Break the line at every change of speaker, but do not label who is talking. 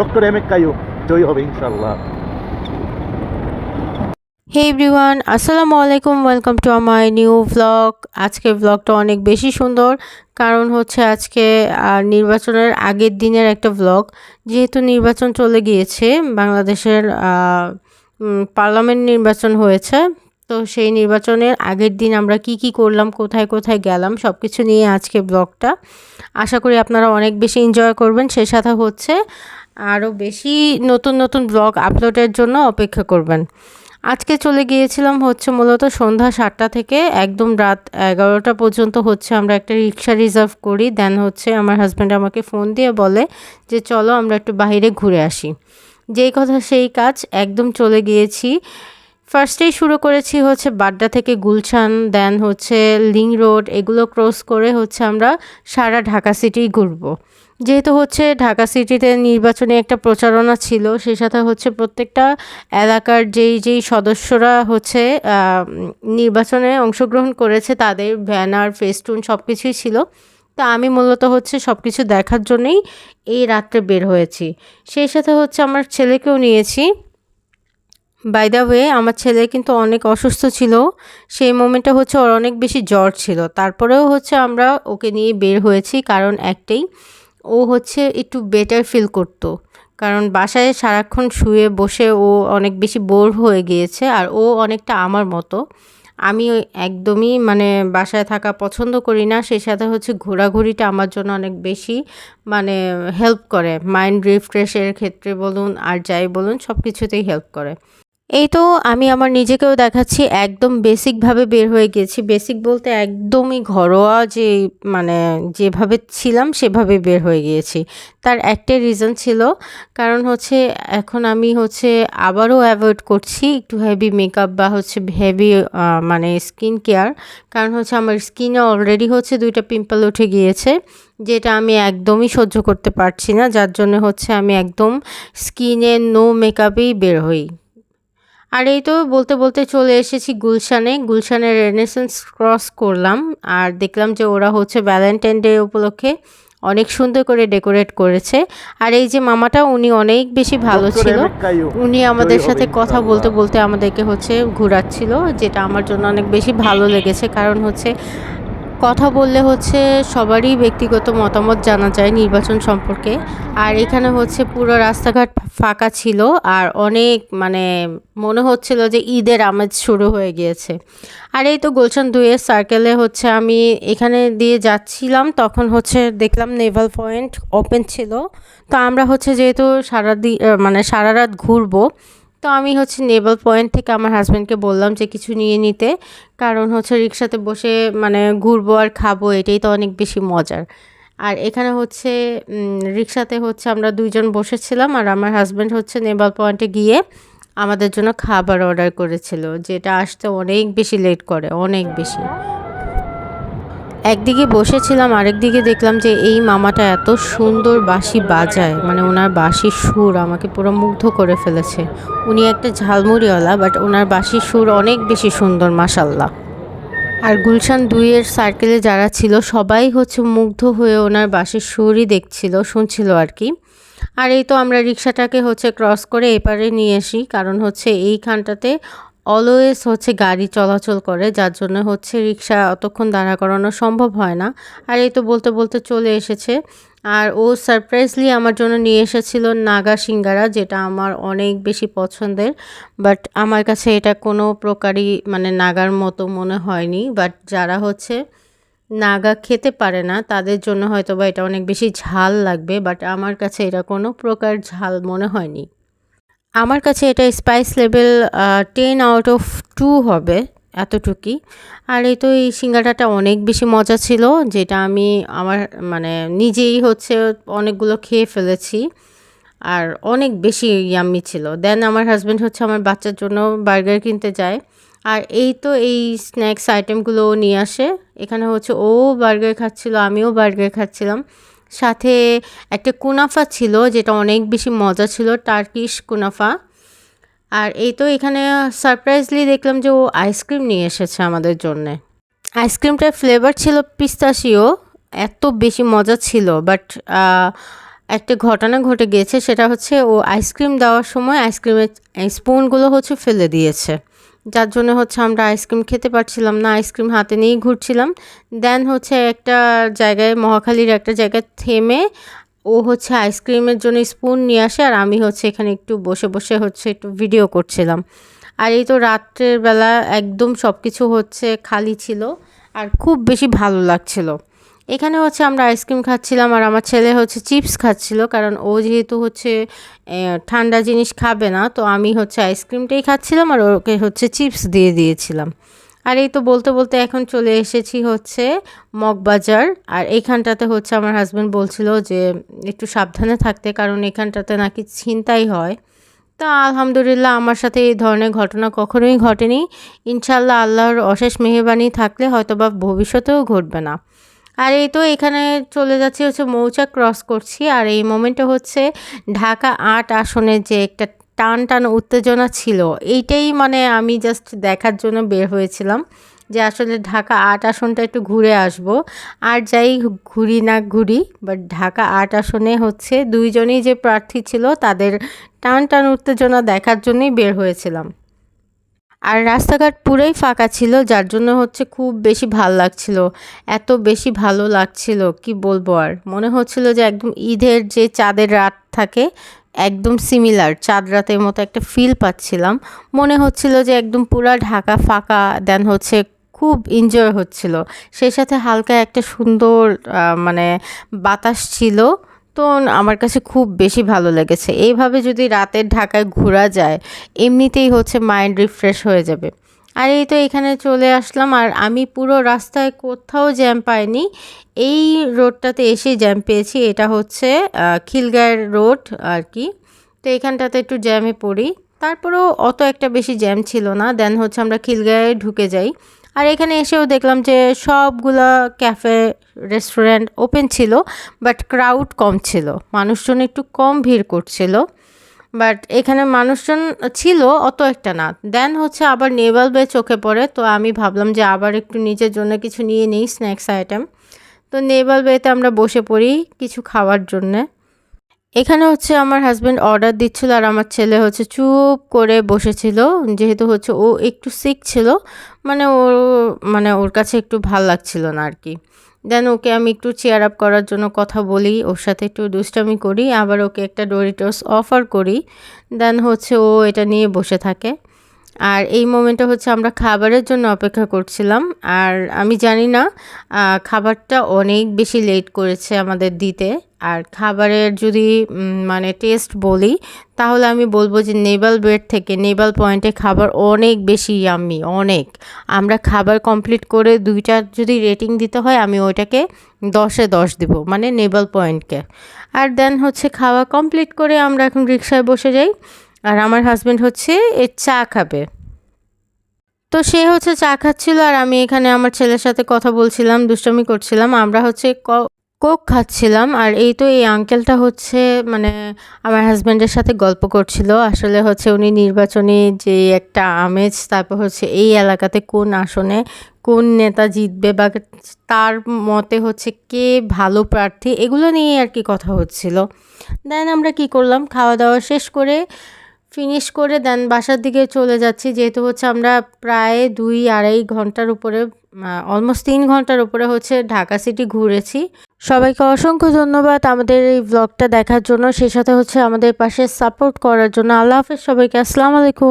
Doctor M A কাইও জয়ী হবে ইনশাল্লাহ
হে everyone আসসালামু আলাইকুম ওয়েলকাম টু আমার নিউ ব্লগ আজকের ব্লগটা অনেক বেশি সুন্দর, কারণ হচ্ছে আজকে নির্বাচনের আগের দিনের একটা ব্লগ যেহেতু নির্বাচন চলে গিয়েছে, বাংলাদেশের পার্লামেন্ট নির্বাচন হয়েছে, তো সেই নির্বাচনের আগের দিন আমরা কি কি করলাম, কোথায় কোথায় গেলাম সব কিছু নিয়ে আজকে ব্লগটা আশা করি আপনারা অনেক বেশি এনজয় করবেন সেই সাথে হচ্ছে আরও বেশি নতুন নতুন ব্লগ আপলোডের জন্য অপেক্ষা করবেন। আজকে চলে গিয়েছিলাম হচ্ছে মূলত সন্ধ্যা সাতটা থেকে একদম রাত এগারোটা পর্যন্ত হচ্ছে আমরা একটা রিক্সা রিজার্ভ করি। দেন হচ্ছে আমার হাজব্যান্ড আমাকে ফোন দিয়ে বলে যে, চলো আমরা একটু বাইরে ঘুরে আসি। যেই কথা সেই কাজ, একদম চলে গিয়েছি। ফার্স্টেই শুরু করেছি হচ্ছে বাড্ডা থেকে গুলশান, দেন হচ্ছে লিং রোড, এগুলো ক্রস করে হচ্ছে আমরা সারা ঢাকা সিটি ঘুরবো। যেহেতু হচ্ছে ঢাকা সিটিতে নির্বাচনী একটা প্রচারণা ছিল, সেই সাথে হচ্ছে প্রত্যেকটা এলাকার যেই যেই সদস্যরা হচ্ছে নির্বাচনে অংশগ্রহণ করেছে তাদের ব্যানার, ফেস্টুন সব কিছুই ছিল। তা আমি মূলত হচ্ছে সব কিছু দেখার জন্যই এই রাত্রে বের হয়েছি। সেই সাথে হচ্ছে আমার ছেলেকেও নিয়েছি। বাই দ্য ওয়ে আমার ছেলে কিন্তু অনেক অসুস্থ ছিল। সেই মোমেন্টে হচ্ছে ওর অনেক বেশি জ্বর ছিল। তারপরেও হচ্ছে আমরা ওকে নিয়ে বের হয়েছি, কারণ একটাই ও হচ্ছে একটু বেটার ফিল করতো। কারণ বাসায় সারাক্ষণ শুয়ে বসে ও অনেক বেশি বোর হয়ে গিয়েছে আর ও অনেকটা আমার মতো। আমি একদমই মানে বাসায় থাকা পছন্দ করি না, সেই সাথে হচ্ছে ঘোরাঘুরিটা আমার জন্য অনেক বেশি মানে হেল্প করে। মাইন্ড রিফ্রেশের ক্ষেত্রে বলুন আর যাই বলুন সব কিছুতেই হেল্প করে। এই তো আমি আমার নিজেকেও দেখাচ্ছি, একদম বেসিকভাবে বের হয়ে গেছি বেসিক বলতে একদমই ঘরোয়া যে মানে যেভাবে ছিলাম সেভাবে বের হয়ে গিয়েছি। তার একটাই রিজন ছিল, কারণ হচ্ছে এখন আমি হচ্ছে আবারও অ্যাভয়েড করছি একটু হেভি মেকআপ বা হচ্ছে হেভি মানে স্কিন কেয়ার কারণ হচ্ছে আমার স্কিনে অলরেডি হচ্ছে দুইটা পিম্পল উঠে গিয়েছে, যেটা আমি একদমই সহ্য করতে পারছি না। যার জন্য হচ্ছে আমি একদম স্কিনে নো মেকআপেই বের হই। আর এই তো বলতে বলতে চলে এসেছি গুলশানে। গুলশানের রেনেসেন্স ক্রস করলাম আর দেখলাম যে ওরা হচ্ছে ভ্যালেন্টাইন ডে উপলক্ষে অনেক সুন্দর করে ডেকোরেট করেছে। আর এই যে মামাটা উনি অনেক বেশি ভালো ছিল। উনি আমাদের সাথে কথা বলতে বলতে আমাদেরকে হচ্ছে ঘুরাচ্ছিল যেটা আমার জন্য অনেক বেশি ভালো লেগেছে। কারণ হচ্ছে কথা বললে হচ্ছে সবারই ব্যক্তিগত মতামত জানা যায় নির্বাচন সম্পর্কে। আর এখানে হচ্ছে পুরো রাস্তাঘাট ফাঁকা ছিল আর অনেক মানে মনে হচ্ছিল যে ঈদের আমেজ শুরু হয়ে গিয়েছে। আর এই তো গুলশান দুয়ের সার্কেলে হচ্ছে আমি এখানে দিয়ে যাচ্ছিলাম, তখন হচ্ছে দেখলাম নেভাল পয়েন্ট ওপেন ছিল। তো আমরা হচ্ছে যেহেতু সারা মানে সারা রাত ঘুরবো তো আমি হচ্ছে নেভাল পয়েন্ট থেকে আমার হাজব্যান্ডকে বললাম যে কিছু নিয়ে নিতে। কারণ হচ্ছে রিক্সাতে বসে মানে ঘুরবো আর খাব, এটাই তো অনেক বেশি মজার। আর এখানে হচ্ছে রিক্সাতে হচ্ছে আমরা দুইজন বসেছিলাম আর আমার হাজব্যান্ড হচ্ছে নেভাল পয়েন্টে গিয়ে আমাদের জন্য খাবার অর্ডার করেছিল, যেটা আসতে অনেক বেশি লেট করে, অনেক বেশি। একদিকে বসেছিলাম, আরেকদিকে দেখলাম যে এই মামাটা এত সুন্দর বাঁশি বাজায়। মানে ওনার বাঁশির সুর আমাকে পুরো মুগ্ধ করে ফেলেছে। উনি একটা ঝালমুড়িওয়ালা বাট ওনার বাঁশির সুর অনেক বেশি সুন্দর মাসাল্লাহ আর গুলশান দুইয়ের সার্কেলে যারা ছিল, সবাই হচ্ছে মুগ্ধ হয়ে ওনার বাঁশির সুরই দেখছিল, শুনছিল আর কি। আর এই তো আমরা রিক্সাটাকে হচ্ছে ক্রস করে এপারে নিয়ে আসি, কারণ হচ্ছে এইখানটাতে অলওয়েজ হচ্ছে গাড়ি চলাচল করে, যার জন্য হচ্ছে রিক্সা অতক্ষণ দাঁড়া করানো সম্ভব হয় না। আর এই তো বলতে বলতে চলে এসেছে। আর ও সারপ্রাইজলি আমার জন্য নিয়ে এসেছিল নাগা সিঙ্গারা, যেটা আমার অনেক বেশি পছন্দের। বাট আমার কাছে এটা কোনো প্রকারই মানে নাগার মতো মনে হয়নি। বাট যারা হচ্ছে নাগা খেতে পারে না, তাদের জন্য হয়তো বা এটা অনেক বেশি ঝাল লাগবে। বাট আমার কাছে এটা কোনো প্রকার ঝাল মনে হয়নি। আমার কাছে এটা spice level ten out of two হবে এতটুকুই। আর এই তো এই সিঙ্গাড়াটা অনেক বেশি মজা ছিল, যেটা আমি আমার মানে নিজেই হচ্ছে অনেকগুলো খেয়ে ফেলেছি, আর অনেক বেশি ইয়াম্মি ছিল। দেন আমার হাজব্যান্ড হচ্ছে আমার বাচ্চার জন্য বার্গার কিনতে যায়। আর এই তো এই স্ন্যাক্স আইটেমগুলো নিয়ে আসে। এখানে হচ্ছে ও বার্গার খাচ্ছিল, আমিও বার্গার খাচ্ছিলাম। সাথে একটা কুনাফা ছিল, যেটা অনেক বেশি মজা ছিল টার্কিশ কুনাফা। আর এই তো এখানে সারপ্রাইজলি দেখলাম যে ও আইসক্রিম নিয়ে এসেছে আমাদের জন্যে। আইসক্রিমটার ফ্লেভার ছিল পিস্তাশিও এত বেশি মজা ছিল বাট একটা ঘটনা ঘটে গিয়েছে, সেটা হচ্ছে ও আইসক্রিম দেওয়ার সময় আইসক্রিমের স্পুনগুলো হচ্ছে ফেলে দিয়েছে। যার জন্য হচ্ছে আমরা আইসক্রিম খেতে পারছিলাম না, আইসক্রিম হাতে নিয়েই ঘুরছিলাম। দেন হচ্ছে একটা জায়গায়, মহাখালীর একটা জায়গায় থেমে ও হচ্ছে আইসক্রিমের জন্য স্পুন নিয়ে আসে আর আমি হচ্ছে এখানে একটু বসে বসে হচ্ছে একটু ভিডিও করছিলাম। আর এই তো রাত্রের বেলা একদম সব কিছু হচ্ছে খালি ছিল আর খুব বেশি ভালো লাগছিল। এখানে হচ্ছে আমরা আইসক্রিম খাচ্ছিলাম আর আমার ছেলে হচ্ছে চিপস খাচ্ছিল, কারণ ও যেহেতু হচ্ছে ঠান্ডা জিনিস খাবে না, তো আমি হচ্ছে আইসক্রিমটাই খাচ্ছিলাম আর ওকে হচ্ছে চিপস দিয়ে দিয়েছিলাম। আর এই তো বলতে বলতে এখন চলে এসেছি হচ্ছে মগবাজার, আর এইখানটাতে হচ্ছে আমার হাজব্যান্ড বলছিল যে, একটু সাবধানে থাকতে, কারণ এখানটাতে নাকি ছিনতাই হয়। তা আলহামদুলিল্লাহ আমার সাথে এই ধরনের ঘটনা কখনোই ঘটেনি। ইনশাল্লাহ আল্লাহর অশেষ মেহরবানি থাকলে হয়তো বা ভবিষ্যতেও ঘটবে না। আর এই তো এখানে চলে যাচ্ছি হচ্ছে মৌচাক ক্রস করছি। আর এই মোমেন্টে হচ্ছে ঢাকা আট আসনের যে একটা টান টান উত্তেজনা ছিল, এইটাই মানে আমি জাস্ট দেখার জন্য বের হয়েছিলাম যে আসলে ঢাকা আট আসনটা একটু ঘুরে আসব। আর যাই ঘুরি না ঘুরি বাট ঢাকা আট আসনে হচ্ছে দুইজনেই যে প্রার্থী ছিল, তাদের টান টান উত্তেজনা দেখার জন্যই বের হয়েছিলাম। আর রাস্তাঘাট পুরোই ফাঁকা ছিল, যার জন্য হচ্ছে খুব বেশি ভালো লাগছিল। এত বেশি ভালো লাগছিল, কি বলব আর? মনে হচ্ছিল যে একদম ঈদের যে চাঁদের রাত থাকে, একদম সিমিলার চাঁদ রাতের মতো একটা ফিল পাচ্ছিলাম। মনে হচ্ছিল যে একদম পুরা ঢাকা ফাঁকা দেন হচ্ছে খুব এনজয় হচ্ছিল। সেই সাথে হালকা একটা সুন্দর মানে বাতাস ছিল। তো আমার কাছে খুব বেশি ভালো লেগেছে। এইভাবে যদি রাতের ঢাকায় ঘোরা যায়, এমনিতেই হচ্ছে মাইন্ড রিফ্রেশ হয়ে যাবে। আর এই তো এখানে চলে আসলাম, আর আমি পুরো রাস্তায় কোথাও জ্যাম পাইনি। এই রোডটাতে এসেই জ্যাম পেয়েছি, এটা হচ্ছে খিলগাঁয়ের রোড আর কি। তো এখানটাতে একটু জ্যামে পড়ি। তারপরেও অত একটা বেশি জ্যাম ছিল না দেন হচ্ছে আমরা খিলগাঁয়ে ঢুকে যাই। আর এখানে এসেও দেখলাম যে সবগুলা ক্যাফে, রেস্টুরেন্ট ওপেন ছিল, বাট ক্রাউড কম ছিল। মানুষজন একটু কম ভিড় করছিল, বাট এখানে মানুষজন ছিল অত একটা না। দেন হচ্ছে আবার নেভাল বে চোখে পড়ে, তো আমি ভাবলাম যে আবার একটু নিজের জন্য কিছু নিয়ে নিই, স্ন্যাক্স আইটেম। তো নেভাল বেতে আমরা বসে পড়ি কিছু খাওয়ার জন্যে। এখানে হচ্ছে আমার হাজব্যান্ড অর্ডার দিচ্ছিল আর আমার ছেলে হচ্ছে চুপ করে বসেছিল। যেহেতু হচ্ছে ও একটু সিক ছিল মানে ও মানে ওর কাছে একটু ভালো লাগছিল না আর কি। দেন ওকে আমি একটু চেয়ার আপ করার জন্য কথা বলি, ওর সাথে একটু দুষ্টামি করি, আবার ওকে একটা ডোরিটোস অফার করি। দেন হচ্ছে ও এটা নিয়ে বসে থাকে। আর এই মোমেন্টে হচ্ছে আমরা খাবারের জন্য অপেক্ষা করছিলাম। আর আমি জানি না খাবারটা অনেক বেশি লেট করেছে আমাদের দিতে। আর খাবারের যদি মানে টেস্ট বলি, তাহলে আমি বলব যে নেভাল বেড থেকে নেভাল পয়েন্টে খাবার অনেক বেশি আমি অনেক। আমরা খাবার কমপ্লিট করে দুইটা যদি রেটিং দিতে হয়, আমি ওইটাকে দশে দশ দিব মানে নেভাল পয়েন্টকে। আর দেন হচ্ছে খাওয়া কমপ্লিট করে আমরা এখন রিক্সায় বসে যাই, আর আমার হাজব্যান্ড হচ্ছে এ চা খাবে। তো সে হচ্ছে চা খাচ্ছিল, আর আমি এখানে আমার ছেলের সাথে কথা বলছিলাম, দুষ্টামি করছিলাম, আমরা হচ্ছে কোক খাচ্ছিলাম আর এই তো এই আঙ্কেলটা হচ্ছে মানে আমার হাজব্যান্ডের সাথে গল্প করছিল। আসলে হচ্ছে উনি নির্বাচনী যে একটা আমেজ, তারপর হচ্ছে এই এলাকাতে কোন আসনে কোন নেতা জিতবে বা তার মতে হচ্ছে কে ভালো প্রার্থী, এগুলো নিয়ে আর কি কথা হচ্ছিল। দেন আমরা কি করলাম? খাওয়া দাওয়া শেষ করে ফিনিশ করে দেন বাসার দিকে চলে যাচ্ছি। যেহেতু হচ্ছে আমরা প্রায় দুই আড়াই ঘণ্টার উপরে অলমোস্ট তিন ঘণ্টার উপরে হচ্ছে ঢাকা সিটি ঘুরেছি। সবাইকে অসংখ্য ধন্যবাদ আমাদের এই ব্লগটা দেখার জন্য। সেই সাথে হচ্ছে আমাদের পাশে সাপোর্ট করার জন্য। আল্লাহ হাফেজ সবাইকে। আসসালামু আলাইকুম।